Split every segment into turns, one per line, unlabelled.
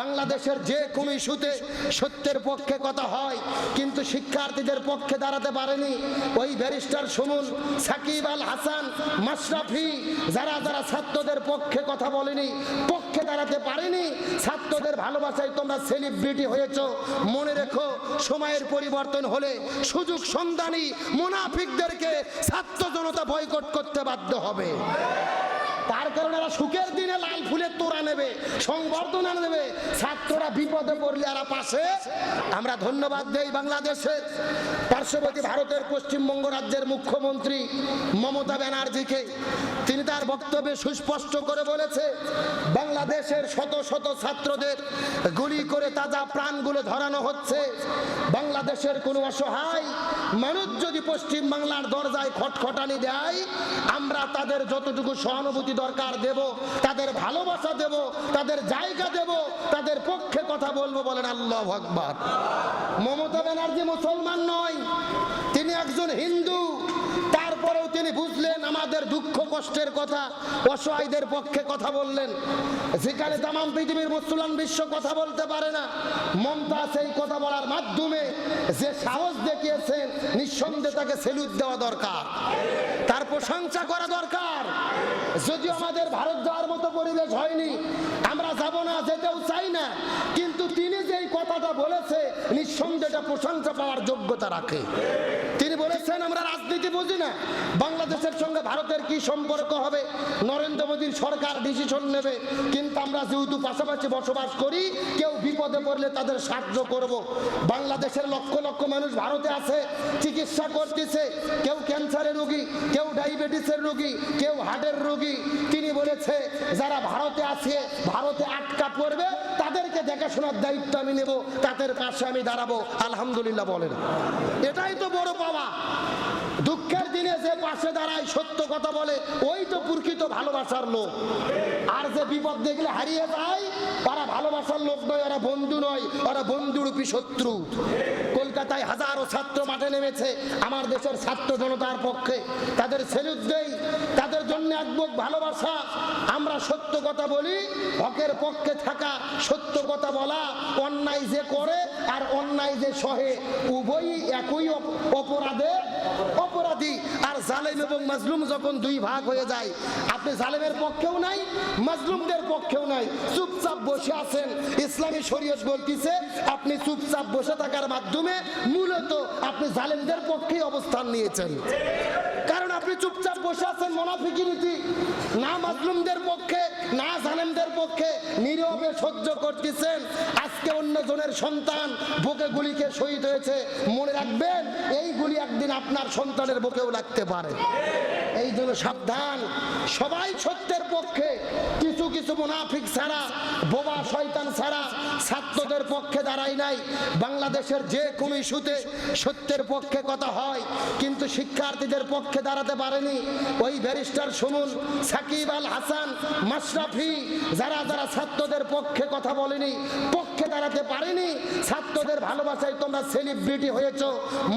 বাংলাদেশের যে কোনো ইস্যুতে সত্যের পক্ষে কথা হয়, কিন্তু শিক্ষার্থীদের পক্ষে দাঁড়াতে পারেনি। ওই ব্যারিস্টার শুনুন, সাকিব আল হাসান, মাশরাফি, যারা যারা ছাত্রদের পক্ষে কথা বলেনি, পক্ষে দাঁড়াতে পারেনি, ছাত্রদের ভালোবাসায় তোমরা সেলিব্রিটি হয়েছ। মনে রেখো, সময়ের পরিবর্তন হলে সুযোগ সন্ধানী মুনাফিকদেরকে ছাত্র জনতা বয়কট করতে বাধ্য হবে। তার কারণে সুখের দিনে লাল ফুলের তোরা নেবে সংবর্ধনা নেবে ছাত্ররা বিপদে পড়লে এরা পাশে। আমরা ধন্যবাদ দেই বাংলাদেশের পার্শ্ববর্তী ভারতের পশ্চিমবঙ্গ রাজ্যের মুখ্যমন্ত্রী মমতা ব্যানার্জিকে। তিনি তার বক্তব্যে সুস্পষ্ট করে বলেছে, বাংলাদেশের শত শত ছাত্রদের গুলি করে তাজা প্রাণগুলো ধরানো হচ্ছে। বাংলাদেশের কোনো অসহায় মানুষ যদি পশ্চিম বাংলার দরজায় খটখটানি দেয়, আমরা তাদের যতটুকু সহানুভূতি দরকার দেব, তাদের ভালোবাসা দেব, তাদের জায়গা দেব, তাদের পক্ষে কথা বলব বলেন আল্লাহ ভগবান মমতা ব্যানার্জি মুসলমান নয় তিনি একজন হিন্দু। তারপরেও তিনি বুঝলেন আমাদের দুঃখ কষ্টের কথা, অসহায়দের পক্ষে কথা বললেন। যেখানে তাম পৃথিবীর মুসলমান বিশ্ব কথা বলতে পারে না, মমতা সেই কথা বলার মাধ্যমে যে সাহস দেখিয়েছেন, নিঃসন্দেহে তাকে সেলুট দেওয়া দরকার। তার প্রশংসা করা দরকার। যদিও আমাদের ভারত যাওয়ার মতো পরিবেশ হয়নি, আমরা যাব না, যেতেও চাই না, কিন্তু তিনি কথাটা বলেছে, নিঃসন্দেহে এটা প্রশংসা পাওয়ার যোগ্যতা রাখে। তিনি বলেছেন, আমরা রাজনীতি বুঝি না। বাংলাদেশের সঙ্গে ভারতের কি সম্পর্ক হবে? নরেন্দ্র মোদীর সরকার ডিসিশন নেবে। কিন্তু আমরা যেহেতু পাশাপাশি বসবাস করি, কেউ বিপদে পড়লে তাদের সাহায্য করব। বাংলাদেশের লক্ষ লক্ষ মানুষ ভারতে আছে, চিকিৎসা করতেছে। কেউ ক্যান্সারের রোগী, কেউ ডায়াবেটিসের রোগী, কেউ হার্টের রোগী। তিনি বলেছে, যারা ভারতে আছে, ভারতে আটকা পড়বে তাদেরকে দেখাশোনার দায়িত্ব আমি নেব, তাদের কাছে আমি দাঁড়াবো। আলহামদুলিল্লাহ বলেন। এটাই তো বড় পাওয়া। দুঃখের দিনে যে পাশে দাঁড়ায়, সত্য কথা বলে, ওই তো প্রকৃত ভালোবাসার লোক। আর যে বিপদ দেখলে হারিয়ে যায় তারা ভালোবাসার লোক নয়, ওরা বন্ধু নয়, ওরা বন্ধুরূপী শত্রু। কলকাতায় হাজারো ছাত্র মাঠে নেমেছে। আমার দেশের ছাত্র জনতার পক্ষে। তাদের সেলুট দেই, তাদের জন্য একবুক ভালোবাসা। আমরা সত্য কথা বলি, হকের পক্ষে থাকা সত্য কথা বলা, অন্যায় যে করে আর অন্যায় যে সহে, উভয়ই একই অপরাধে অপরাধী। আর জালেম এবং মাজলুম যখন দুই ভাগ হয়ে যায়, আপনি জালেমের পক্ষেও নাই, মাজলুমদের পক্ষেও নাই। চুপচাপ বসে আছেন। ইসলামী শরীয়ত বলতিছে, আপনি চুপচাপ বসে থাকার মাধ্যমে মূলত আপনি জালেমদের পক্ষে অবস্থান নিয়েছেন। কারণ আপনি চুপচাপ বসে আছেন মোনাফিকি নীতি না মাজলুমদের পক্ষে, না জালেমদের পক্ষে, নীরবে সহ্য করতেছেন। আজকে অন্য জনের সন্তান বুকে গুলিকে শহীদ হয়েছে। মনে রাখবেন, এই গুলি একদিন আপনার সন্তানের বুকেও লাগতে পারে। এই জন্য সাবধান। সবাই সত্যের পক্ষে, কিছু কিছু মুনাফিক ছাড়া, বোবা শয়তান ছাড়া ছাত্রদের পক্ষে দাঁড়ায় নাই। বাংলাদেশের যে কোনো ইস্যুতে সত্যের পক্ষে কথা হয়, কিন্তু শিক্ষার্থীদের পক্ষে দাঁড়াতে পারেনি। ওই ব্যারিস্টার শুনুন, সাকিব আল হাসান, মাশরাফি, যারা যারা ছাত্রদের পক্ষে কথা বলেনি, পক্ষে দাঁড়াতে পারেনি, ছাত্রদের ভালোবাসায় তোমরা সেলিব্রিটি হয়েছ।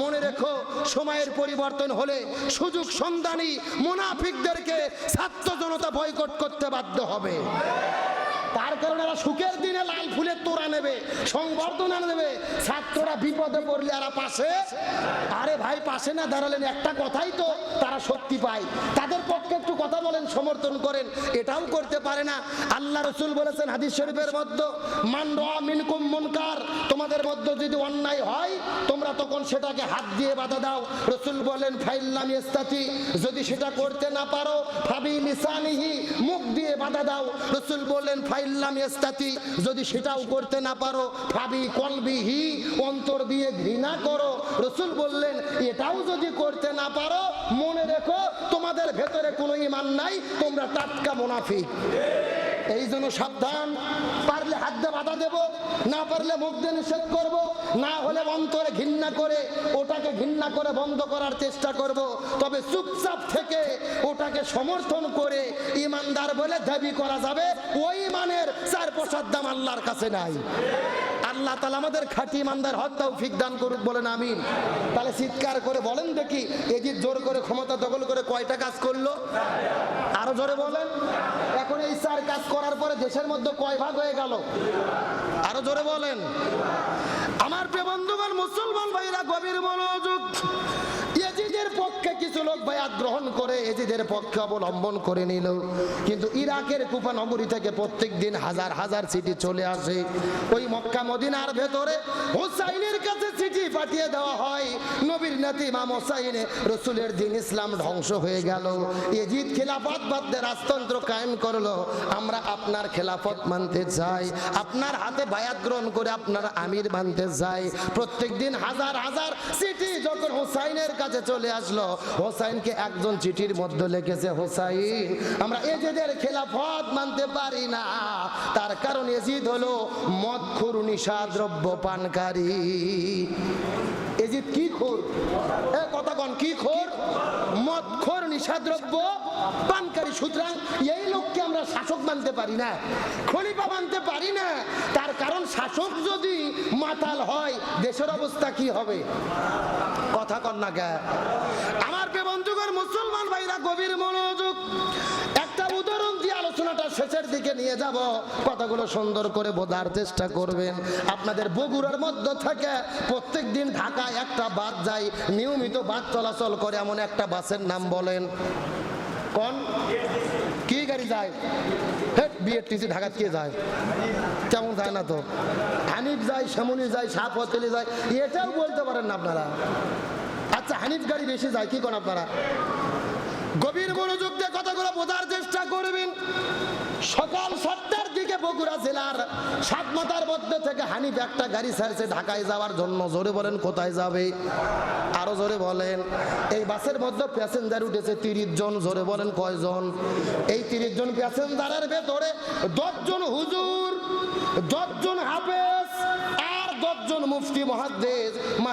মনে রেখো, সময়ের পরিবর্তন হলে সুযোগ সন্ধানী মুনাফিকদেরকে ছাত্র জনতা বয়কট করতে বাধ্য হবে। তার কারণে এরা সুখের দিনে লাল ফুলের তোড়া নেবে, সংবর্ধনা নেবে। ছাত্ররা বিপদে পড়লে এরা পাশে। আরে ভাই, পাশে না দাঁড়ালেন, একটা কথাই তো তারা শক্তি পায়। তাদের পক্ষে একটু কথা বলেন, সমর্থন করেন, এটাও করতে পারে না। আল্লাহ রসুল বলেছেন হাদিস শরীফের মধ্যে, মান রা মিনকুম মুনকার। তোমাদের মধ্যে যদি অন্যায় হয় তোমরা তখন সেটাকে হাত দিয়ে বাধা দাও। রসুল বলেন ফাইল্লাম ইস্তাতি, যদি সেটা করতে না পারো, ফাবি লিসানিহি মুখ দিয়ে বাধা দাও। রসুল বললেন ফাইল্লাম ইস্তাতি, যদি সেটাও করতে না পারো, ফাবি কলবিহি, অন্তর দিয়ে ঘৃণা করো। রসুল বললেন, এটাও যদি করতে না পারো, মনে রেখো, তোমাদের ভেতরে কোনো ইমান নাই, তোমরা টাটকা মুনাফিক। এই জন্য সাবধান। পারলে হাত দিয়ে বাধা দেব, না পারলে মুখ দিয়ে নিষেধ করব, না হলে অন্তরে ঘৃণা করে ওটাকে ঘৃণা করে বন্ধ করার চেষ্টা করব। তবে চুপচাপ থেকে ওটাকে সমর্থন করে ইমানদার বলে দাবি করা যাবে, ওই ইমানের চার প্রসাদ দাম আল্লাহর কাছে নাই। আল্লাহ তালা আমাদের খাঁটি ইমানদার হত্যাও ফিক দান করুক বলেন, আমিন। তাহলে চিৎকার করে বলেন দেখি এজিদ জোর করে ক্ষমতা দখল করে কয়টা কাজ করল? আরও জোরে বলেন। এখন এই চার কাজ করার পরে দেশের মধ্যে কয় ভাগ হয়ে গেল? আরও জোরে বলেন। আমার প্রিয় বন্ধুগণ, মুসলমান ভাইরা, গভীর পক্ষে কিছু লোক বায়াত গ্রহণ করে এজিদের পক্ষে অবলম্বন করে নিল। কিন্তু ইরাকের কুফা নগরী থেকে প্রত্যেক দিন হাজার হাজার চিঠি চলে আসে। ওই মক্কা মদিনার ভেতরে হোসাইনের কাছে চিঠি পাঠিয়ে দেওয়া হয়। নবীর নাতি ইমাম হোসাইনে রসুলের দিন ইসলাম ধ্বংস হয়ে গেল। এজিদ খেলাফত বাদদের রাজতন্ত্র কায়েম করল। আমরা আপনার খেলাফত মানতে চাই। আপনার হাতে বায়াত গ্রহণ করে আপনার আমির মানতে চাই। প্রত্যেক দিন হাজার হাজার চিঠি যখন হোসাইনের কাছে চলে আসলো হোসাইনকে একজন চিঠির মধ্যে লিখেছে, হোসাইন, আমরা এজেদের খেলাফত মানতে পারি না। তার কারণ এজিদ হলো মদখুর নিশা দ্রব্য পানকারী। এজিদ কি খোর? এ কথা কন কি খোর? মদখোর নিশাদ্রব্য পানকারী, সুতরাং এই লোককে আমরা শাসক মানতে পারি না, খলিফা মানতে পারি না। তার কারণ শাসক যদি মাতাল হয়, দেশের অবস্থা কি হবে? কথা কন না কে আমার বন্ধুগণ মুসলমান ভাইরা গভীর মনোযোগ। একটা উদাহরণ দিয়ে আলোচনাটা শেষের দিকে নিয়ে যাব। কথাগুলো সুন্দর করে বোঝার চেষ্টা করবেন। আপনাদের বগুড়ার মধ্য থেকে প্রত্যেক দিন ঢাকায় একটা বাস যায়। নিয়মিত বাস চলাচল করে এমন একটা বাসের নাম বলেন। কোন? কি গাড়ি যায়? বিএটিসি ঢাকা কে যায়? কেমন যায় না তো? হানিফ যায় শ্যামনি যায় সাপ হোটেলে যায়। এটাও বলতে পারেন না আপনারা। আচ্ছা হানিফ গাড়ি বেশি যায়, কি কোন আপনারা? গভীর মনোযোগ দিয়ে কথাগুলো বোঝার চেষ্টা করবেন। সকাল সাতটার দিকে বগুড়া জেলার সাত মাথার মধ্যে থেকে হানিফ একটা গাড়ি ছাড়ছে ঢাকায় যাওয়ার জন্য। জোরে বলেন, কোথায় যাবে? আরও জোরে বলেন, এই বাসের মধ্যে প্যাসেঞ্জার উঠেছে তিরিশ জন, জোরে বলেন, কয়জন? এই তিরিশ জন প্যাসেঞ্জারের ভেতরে দশজন হুজুর, দশজন হাফেজ আর দশজন মুফতি মহাদ্দেশ।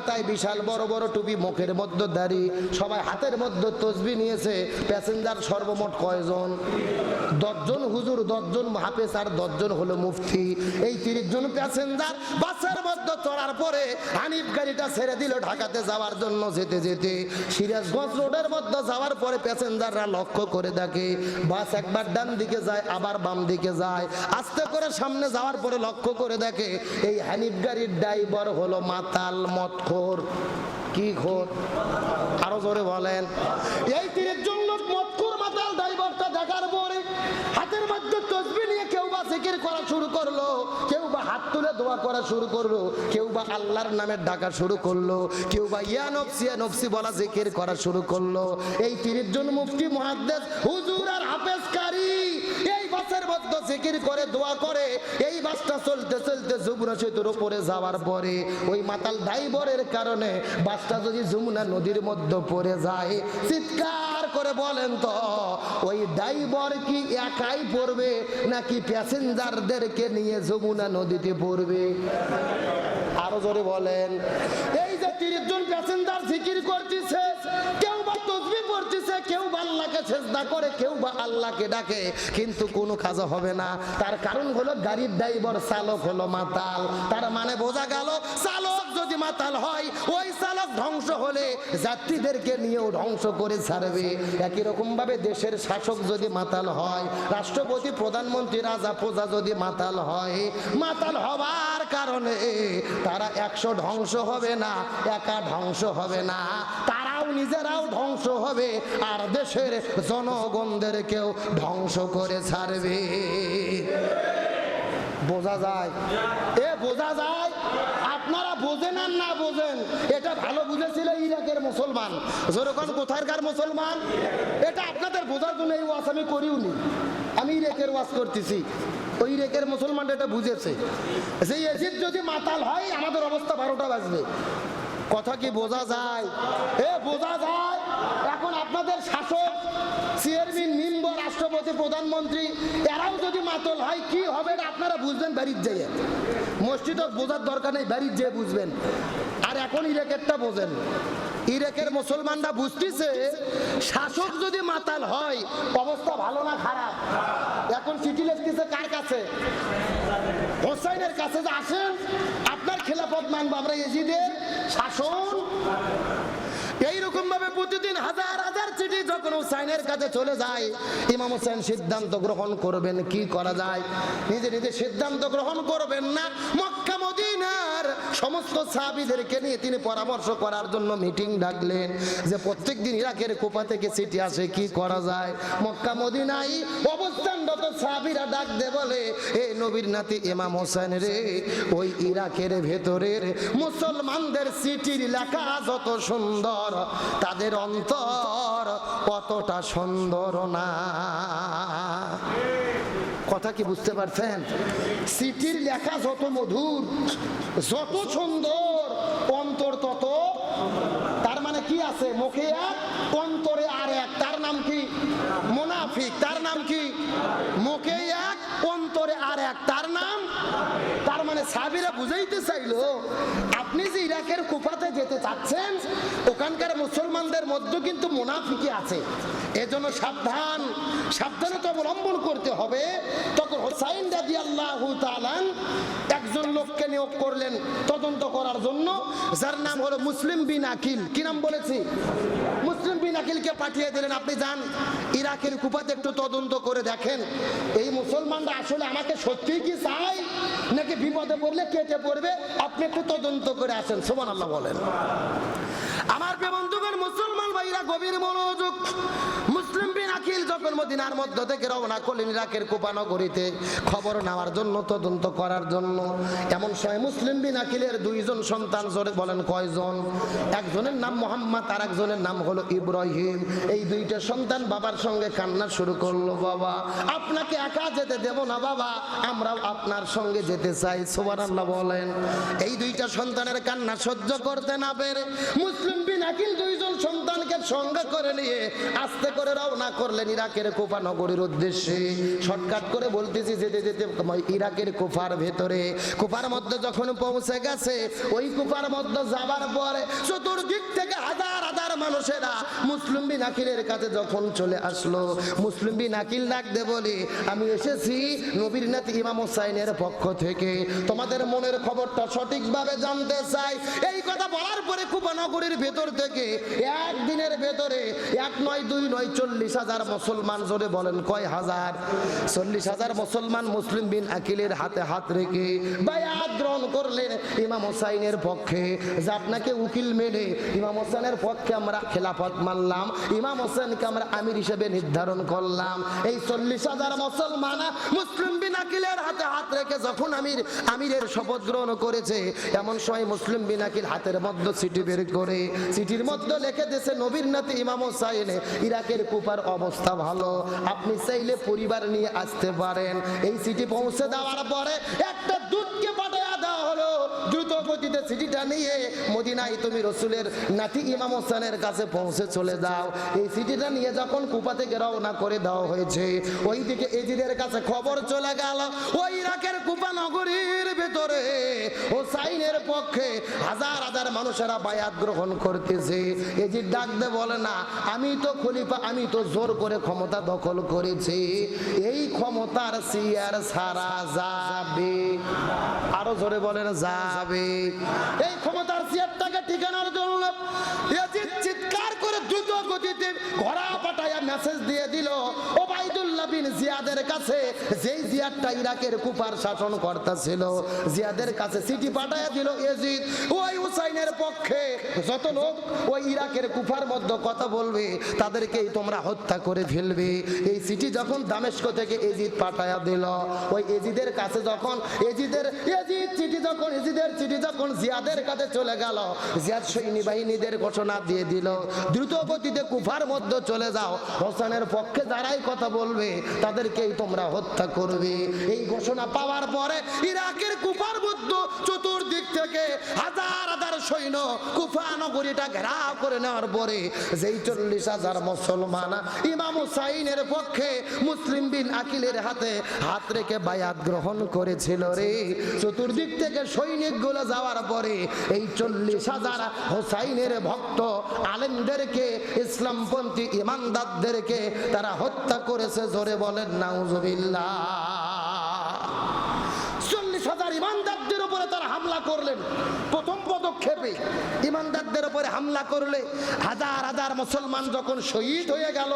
মাথায় বিশাল বড় বড় টুপি, মুখের মধ্যে দাড়ি, সবাই হাতের মধ্যে তসবি নিয়েছে। প্যাসেঞ্জার সর্বমোট কয়জন? দশজন হুজুর, দশজন হাফেজ আর দশজন হলো মুফতি। এই তিরিশ জন প্যাসেঞ্জার বাসের মধ্যে চড়ার পরে হানিফ গাড়িটা ছেড়ে দিল ঢাকাতে যাওয়ার জন্য যেতে যেতে। সিরাজগঞ্জ রোডের মধ্যে যাওয়ার পরে প্যাসেঞ্জাররা লক্ষ্য করে দেখে, বাস একবার ডান দিকে যায়, আবার বাম দিকে যায়। আস্তে করে সামনে যাওয়ার পরে লক্ষ্য করে দেখে, এই হানিফ গাড়ির ড্রাইভার হলো মাতাল মতখোর কি খোর? আরও জোরে বলেন। এই তিরিশ জন লোক মতখোর ড্রাইভারটা দেখার পরে হাতের মধ্যে তসবি নিয়ে কেউ বা জিকির করা শুরু করল, কেউ বা হাত তুলে দোয়া করা শুরু করল, কেউ বা আল্লাহর নামে ডাকা শুরু করল, কেউ বা ইয়া নফসি বলা জিকির করা শুরু করল। এই তিরিশ জন মুফতি, মহাদ্দেশ, হুজুর জিকির করে, দোয়া করে, এই বাসটা চলতে চলতে যমুনা সেতুর উপরে যাওয়ার পরে ওই মাতাল ড্রাইভারের কারণে বাসটা যদি যমুনা নদীর মধ্যে পড়ে যায়, চিৎকার করে বলেন তো, ওই ড্রাইভার কি একাই পড়বে নাকি প্যাসেঞ্জারদেরকে নিয়ে যমুনা নদীতে পড়বে? আরও জোরে বলেন। এই যে তিরিশ জন প্যাসেঞ্জার জিকির করতেছে চেষ্টা করে কেউ বা আল্লাহকে ডাকে, কিন্তু কোনো কাজ হবে না। তার কারণ হলো গাড়ির ড্রাইভার চালক হলো মাতাল। তার মানে বোঝা গেল, চালক যদি মাতাল হয়, ওই চালক ধ্বংস হলে যাত্রীদেরকে নিয়েও ধ্বংস করে ছাড়বে। একই রকম ভাবে দেশের শাসক যদি মাতাল হয়, রাষ্ট্রপতি, প্রধানমন্ত্রী, রাজা, প্রজা যদি মাতাল হয়, মাতাল হবার কারণে তারা একশো ধ্বংস হবে না, একা ধ্বংস হবে না। নিজেরাও ধ্বংস হবে, আর দেশের জনগণদেরকেও ধ্বংস করে ছাড়বে। বোঝা যায়? এ বোঝা যায়? আপনারা বোঝেন আর না বোঝেন, এটা ভালো বুঝেছিল ইরাকের মুসলমান। যেরকম কোথাকার মুসলমান? এটা আপনাদের বোঝার জন্য এই ওয়াজ আমি করিওনি। আমি ইরাকের ওয়াজ করতেছি। ওই ইরাকের মুসলমানটা এটা বুঝেছে। যে এজিদ যদি মাতাল হয়, আমাদের অবস্থা বারোটা বাজবে। কথা কি বোঝা যায়? এ, বোঝা যায়? এখন আপনাদের শাসক, চেয়ারম্যান, মেম্বার, রাষ্ট্রপতি, প্রধানমন্ত্রী, এরাও যদি মাতল হয়, কি হবে আপনারা বুঝবেন বাড়ির যেয়ে। মসজিদত বোঝার দরকার নেই, বাড়ির যেয়ে বুঝবেন। আর এখন ইরেকেরটা বোঝেন। ইরাকের মুসলমানরা বুঝতেছে, শাসক যদি মাতাল হয়, অবস্থা ভালো না খারাপ? এখন চিঠি লিখতেছে কার কাছে? হোসাইনের কাছে যে আসেন খেলাফত মানবো আমরা এজিদের শাসন। এইরকম ভাবে প্রতিদিন হাজার হাজার চিঠি যখন হুসাইনের কাছে চলে যায়, ইমাম হুসাইন সিদ্ধান্ত গ্রহণ করবেন, কি করা যায়? নিজে নিজে সিদ্ধান্ত গ্রহণ করবেন না মদিনার সমস্ত সাহাবীদেরকে নিয়ে তিনি পরামর্শ করার জন্য মিটিং ডাকলেন যে প্রত্যেক দিন ইরাকের কোপা থেকে সিটি আসে, কি করা যায়? মক্কা, মদিনায় অবস্থানরত সাহাবীরা ডাক দে বলে, এ নবীর নাতি ইমাম হোসেন রে, ওই ইরাকের ভেতরের মুসলমানদের সিটির লেখা যত সুন্দর, তাদের অন্তর অতটা সুন্দর না। কথা কি বুঝতে পারছেন? সিটির লেখা যত মধুর, যত সুন্দর, অন্তর তত, তার মানে কি আছে? মুখে এক, অন্তরে আর এক, তার নাম কি? মোনাফিক, তার নাম কি? মুখে এক, অন্তরে আর এক, তার নাম মানে সাবিরা বুঝাইতে চাইল, আপনি যে ইরাকের কুফাতে যেতে চাচ্ছেন, ওখানকার মুসলমানদের মধ্যে কিন্তু মুনাফিকি আছে। এজন্য সাবধান, সাবধানতা অবলম্বন করতে হবে। তখন একজন লোককে নিয়োগ করলেন তদন্ত করার জন্য, যার নাম হলো মুসলিম বিন আকিল। কি নাম বলেছি? মুসলিম বিন আকিলকে পাঠিয়ে দিলেন, আপনি যান, ইরাকের কুপাতে একটু তদন্ত করে দেখেন। এই মুসলমানরা আসলে আমাকে সত্যি কি চাই নাকি বিপদে পড়লে কেটে পড়বে? আপনি একটু তদন্ত করে আসেন সোমান আল্লাহ বলেন। আমার বন্ধুগণ, মুসলমান ভাইরা, গভীর মনোযোগ। মুসলিম আকিল যখন মদিনার মধ্য থেকে রওনা করলেন ইরাকের কুপানগরীতে, খবর নেওয়ার জন্য, তদন্ত করার জন্য। এমন সময় মুসলিম বিন আকিলের দুইজন সন্তান জোরে বলেন, কয়জন? একজনের নাম মোহাম্মদ আর একজনের নাম হলো ইব্রাহিম। এই দুইটা সন্তান বাবার সঙ্গে কান্না শুরু করল, বাবা, আপনাকে একা যেতে দেব না, বাবা। আমরাও আপনার সঙ্গে যেতে চাই। সুবহানাল্লাহ বলেন। এই দুইটা সন্তানের কান্না সহ্য করতে না পেরে মুসলিম বিন আকিল দুইজন সন্তানকে সঙ্গে করে নিয়ে আস্তে করে রওনা করলেন ইরাকের কোফা নগরীর উদ্দেশ্যে। শর্টকাট করে বলতেছি, যেতে যেতে ইরাকের কোফার ভেতরে, কোফার মধ্যে যখন পৌঁছে গেছে, ওই কোফার মধ্যে যাবার পরে চতুর্দিক থেকে হাজার হাজার মানুষেরা মুসলিম বিন আকিলের কাছে যখন চলে আসলো, মুসলিম বিন আকিল ডাকতে বলি, আমি এসেছি নবীর নাতি ইমাম হোসাইনের পক্ষ থেকে। তোমাদের মনের খবরটা সঠিকভাবে জানতে চাই। এই কথা বলার পরে কুপানগরীর ভেতর থেকে একদিনের ভেতরে এক নয় দুই নয় চল্লিশ হাজার মুসলমান জোরে বলেন, কয় হাজার? চল্লিশ হাজার মুসলমান মুসলিম বিন আকিলের হাতে হাত রেখে বায়াত গ্রহণ করলেন ইমাম হোসাইনের পক্ষে। যে আপনাকে উকিল মেনে, ইমাম হোসেনের পক্ষে আমরা খেলাফত মানলাম, ইমাম হোসেনকে আমরা আমির হিসেবে নির্ধারণ করলাম। এই চল্লিশ হাজার মুসলমান মুসলিম বিন আকিলের হাতে হাত রেখে যখন আমির, আমিরের শপথ গ্রহণ করেছে, এমন সময় মুসলিম বিন আকিল হাতের মধ্যে চিঠি বের করে, চিঠির মধ্যে লিখে দিয়েছে, নবীর নাতি ইমাম হোসাইন, ইরাকের কুপার অবস্থা ভালো। আপনি চাইলে পরিবার নিয়ে আসতে পারেন। এই সিটি পৌঁছে দেওয়ার পরে একটা দুধকে পাঠায় দ্রুত গতিতে চিঠিটা নিয়ে মদিনায় তুমি রসুলের নাতি ইমাম হোসেনের কাছে পৌঁছে চলে যাও। এই চিঠিটা নিয়ে যখন কুপা থেকে রওনা করে দেওয়া হয়েছে, ওইদিকে এজিদের কাছে খবর চলে গেল, ওই ইরাকের কুপা নগরীর ভেতরে হোসাইনের পক্ষে হাজার হাজার মানুষেরা বায়াত গ্রহণ করতেছে। এজিদ ডাকতে বলে, না, আমি তো খলিফা, আমি তো জোর করে ক্ষমতা দখল করেছি। এই ক্ষমতার সিয়ার সারা যাবে। আরও জোরে বলেন যাবে। এই ক্ষমতার চেয়ারটাকে ঠিকানার জন্য চিৎকার করে দ্রুত গতিতে ঘোড়া পাঠাইয়া মেসেজ দিয়ে দিল। ইরাকের কুপার শাসন হত্যা করে যখন দামেস্ক থেকে এজিদ দিল, ওই এজিদের কাছে যখন এজিদের এজিদ যখন এজিদের চিঠি যখন জিয়াদের কাছে চলে গেল, জিয়াদ সৈনী বাহিনীদের ঘোষণা দিয়ে দিল দ্রুত গতিতে কুফার মধ্যে চলে যাও, হোসেনের পক্ষে যারাই কথা বলবে, তাদেরকেই তোমরা হত্যা করবে। এই ঘোষণা পাওয়ার পরে ইরাকের কুফার মধ্যে চতুর্দিক থেকে হাজার হাজার সৈন্য কুফা নগরীটা ঘেরাও করে নেওয়ার পরে যেই চল্লিশ হাজার মুসলমান ইমাম হুসাইনের পক্ষে মুসলিম বিন আকিলের হাতে হাত রেখে বায়াত গ্রহণ করেছিল রে। চতুর্দিক থেকে সৈনিকগুলো যাওয়ার পরে এই চল্লিশ হাজার হোসাইনের ভক্ত আলেমদেরকে, ইসলামপন্থী ইমানদারদেরকে তারা হত্যা করেছে জোরে বলেন নাউজবিল্লা চল্লিশ হাজার ইমানদার ইমানদারদের উপরে তারা হামলা করলেন। প্রথম পদক্ষেপে ইমানদারদের উপরে হামলা করলে হাজার হাজার মুসলমান যখন শহীদ হয়ে গেল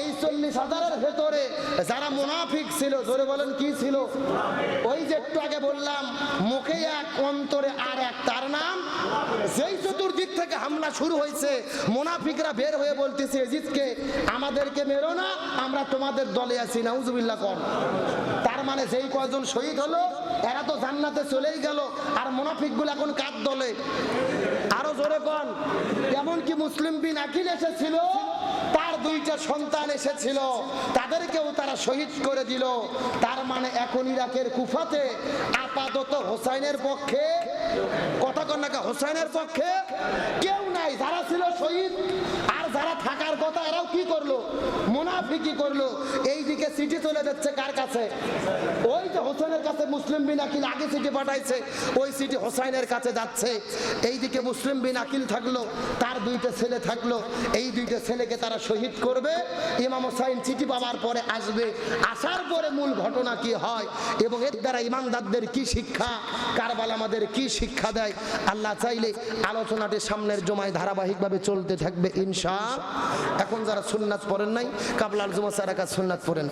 এই চল্লিশ হাজারের ভেতরে যারা মুনাফিক ছিল জোরে বলেন কি ছিল? ওই যে একটু আগে বললাম, মুখে এক, অন্তরে আর এক, তার নাম যেই চতুর্দিক থেকে হামলা শুরু হয়েছে, মুনাফিকরা বের হয়ে বলতেছে, এজিদকে আমাদেরকে মেরো না, আমরা তোমাদের দলে আছি, নাউজুবিল্লাহ কর। তার মানে যেই কয়জন শহীদ হলো, এরা তো জান্নাতে চলেই গেল, আর মুনাফিকগুলো এখন কার দলে? আরও জোরে কন। এমনকি মুসলিম বিন আকিল এসেছিল দুইটা সন্তান এসেছিল, তাদেরকেও তারা শহীদ করে দিল। তার মানে এখন ইরাকের কুফাতে আপাতত হোসাইনের পক্ষে কথা কন্যাকা হোসাইনের পক্ষে কেউ নাই। যারা ছিল শহীদ আর যারা থাকার কথা, এরাও কি করল? মুনাফিকি করল। এই দিকে সিটি চলে যাচ্ছে কার কাছে? ওই যে হোসেনের কাছে মুসলিম বিন আকিল আগে সিটি পাঠাইছে, ওই সিটি হোসাইনের কাছে যাচ্ছে। এইদিকে মুসলিম বিন আকিল থাকল, তার দুইটা ছেলে থাকল, এই দুইটা ছেলেকে তারা শহীদ করবে, ইমাম হোসাইন চিঠি পাওয়ার পরে আসবে। আসার পরে মূল ঘটনা কি হয় এবং এর দ্বারা ইমানদারদের কি শিক্ষা, কারবাল আমাদের কি শিক্ষা দেয়, আল্লাহ চাইলে আলোচনাটি সামনের জমায় ধারাবাহিকভাবে চলতে থাকবে ইনশা। এখন যারা সুন্নাত পড়েন নাই, কাবলাল জুমা সারাকা সুন্নাত পড়েন।